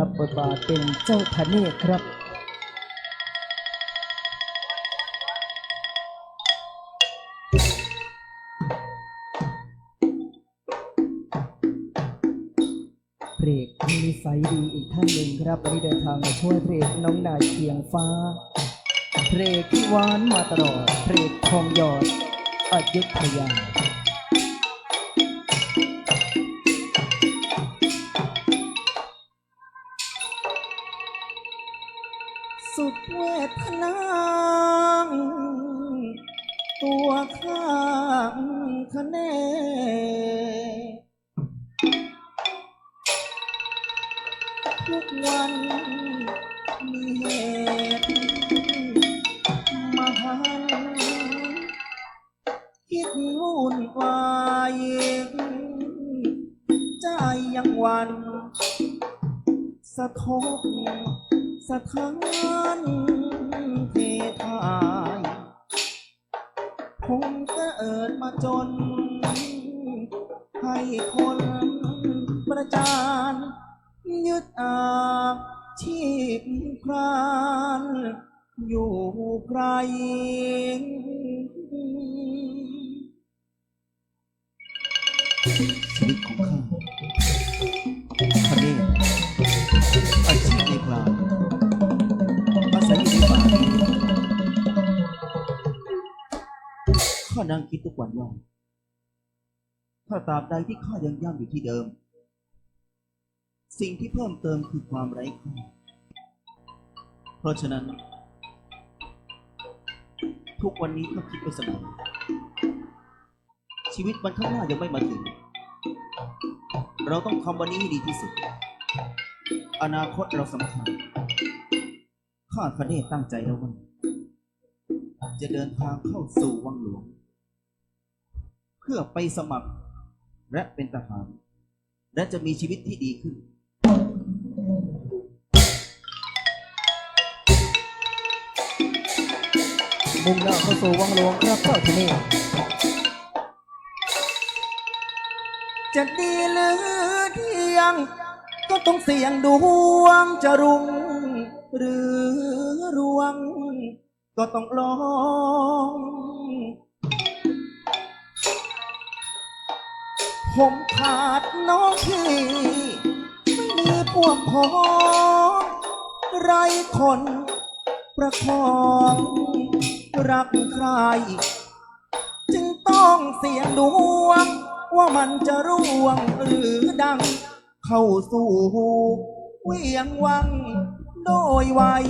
รับบทบาทเป็นเจ้าทะเนศครับเพลงมีนิสัยดีอีกท่านหนึ่งครับวันนี้เดินทางมาช่วยเพลงน้องนายเคียงฟ้าเพลงที่หวานมาตลอดเพลงทองหยอดอยุธยา สุดเวทนาตัวข้างคะแนทุกวันมีเหตุมหันคิดวุ่นวายใจยังวัน สะทก สะท้านเททายผมเกิดมาจน ให้คนประจาน ยึดอาชีพพราน อยู่ไกลชีวิตของข้า ข้านั่งคิดทุกวันว่าถ้าตราบใดที่ข้ายังย่ำอยู่ที่เดิม สิ่งที่เพิ่มเติมคือความไร้ค่าเพราะฉะนั้น ทุกวันนี้ข้าคิดไปเสมอชีวิตวันข้างหน้ายังไม่มาถึง เราต้องทำวันนี้ให้ดีที่สุด อนาคตเราสำคัญ ข้าคเนศตั้งใจแล้วว่าจะเดินทางเข้าสู่วังหลวง พื่อไปสมัคร และเป็นทหาร และจะมีชีวิตที่ดีขึ้น มุ่งหน้าเข้าสู่วังหลวงครับเจ้าทะเนศจะดีหรือเที่ยง ก็ต้องเสี่ยงดวงจะรุ่งหรือรวง ก็ต้องลอง ผมขาดน้องพี่ ไม่มีพวกพ้องไรคนประคองรักใคร จึงต้องเสี่ยงดวง ว่ามันจะร่วงหรือดัง เข้าสู่เวียงวังโดยไวย